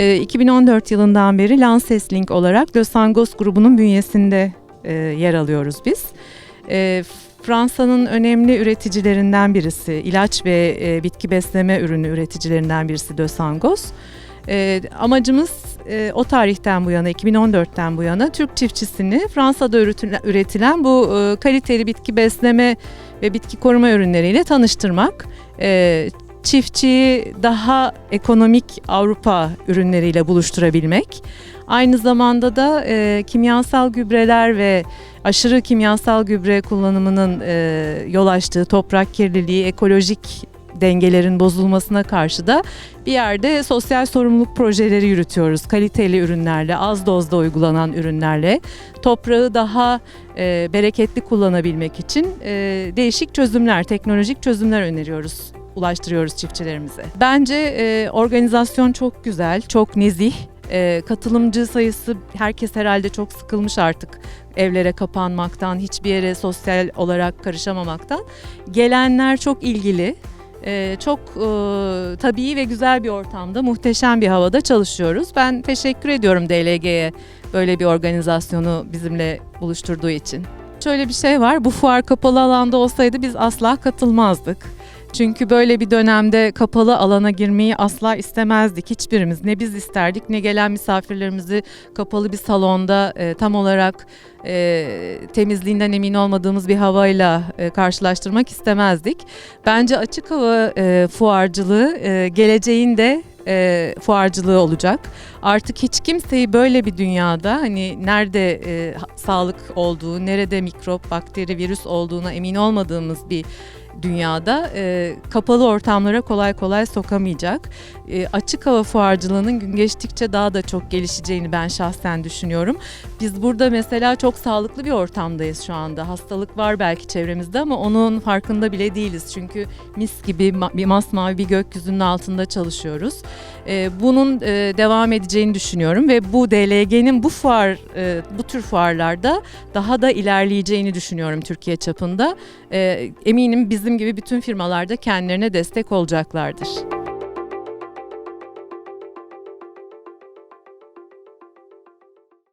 E, 2014 yılından beri Lances Link olarak Los Sangos grubunun bünyesinde e, yer alıyoruz biz. E, Fransa'nın önemli üreticilerinden birisi, ilaç ve e, bitki besleme ürünü üreticilerinden birisi Los Sangos. E, amacımız e, o tarihten bu yana, 2014'ten bu yana Türk çiftçisini Fransa'da üretilen bu e, kaliteli bitki besleme ve bitki koruma ürünleriyle tanıştırmak. E, çiftçiyi daha ekonomik Avrupa ürünleriyle buluşturabilmek. Aynı zamanda da e, kimyasal gübreler ve aşırı kimyasal gübre kullanımının e, yol açtığı toprak kirliliği, ekolojik dengelerin bozulmasına karşı da bir yerde sosyal sorumluluk projeleri yürütüyoruz. Kaliteli ürünlerle, az dozda uygulanan ürünlerle toprağı daha e, bereketli kullanabilmek için e, değişik çözümler, teknolojik çözümler öneriyoruz ulaştırıyoruz çiftçilerimize. Bence e, organizasyon çok güzel, çok nezih. E, katılımcı sayısı herkes herhalde çok sıkılmış artık evlere kapanmaktan, hiçbir yere sosyal olarak karışamamaktan. Gelenler çok ilgili. E, çok e, tabii ve güzel bir ortamda, muhteşem bir havada çalışıyoruz. Ben teşekkür ediyorum DLG'ye böyle bir organizasyonu bizimle buluşturduğu için. Şöyle bir şey var, bu fuar kapalı alanda olsaydı biz asla katılmazdık. Çünkü böyle bir dönemde kapalı alana girmeyi asla istemezdik hiçbirimiz. Ne biz isterdik ne gelen misafirlerimizi kapalı bir salonda e, tam olarak e, temizliğinden emin olmadığımız bir havayla e, karşılaştırmak istemezdik. Bence açık hava e, fuarcılığı e, geleceğin de e, fuarcılığı olacak. Artık hiç kimseyi böyle bir dünyada hani nerede e, sağlık olduğu, nerede mikrop, bakteri, virüs olduğuna emin olmadığımız bir dünyada e, kapalı ortamlara kolay kolay sokamayacak. E, açık hava fuarcılığının gün geçtikçe daha da çok gelişeceğini ben şahsen düşünüyorum. Biz burada mesela çok sağlıklı bir ortamdayız şu anda. Hastalık var belki çevremizde ama onun farkında bile değiliz. Çünkü mis gibi bir masmavi bir gökyüzünün altında çalışıyoruz. E, bunun e, devam edeceğini düşünüyorum ve bu DLG'nin bu fuar, e, bu tür fuarlarda daha da ilerleyeceğini düşünüyorum Türkiye çapında. E, eminim bizim gibi bütün firmalar da kendilerine destek olacaklardır.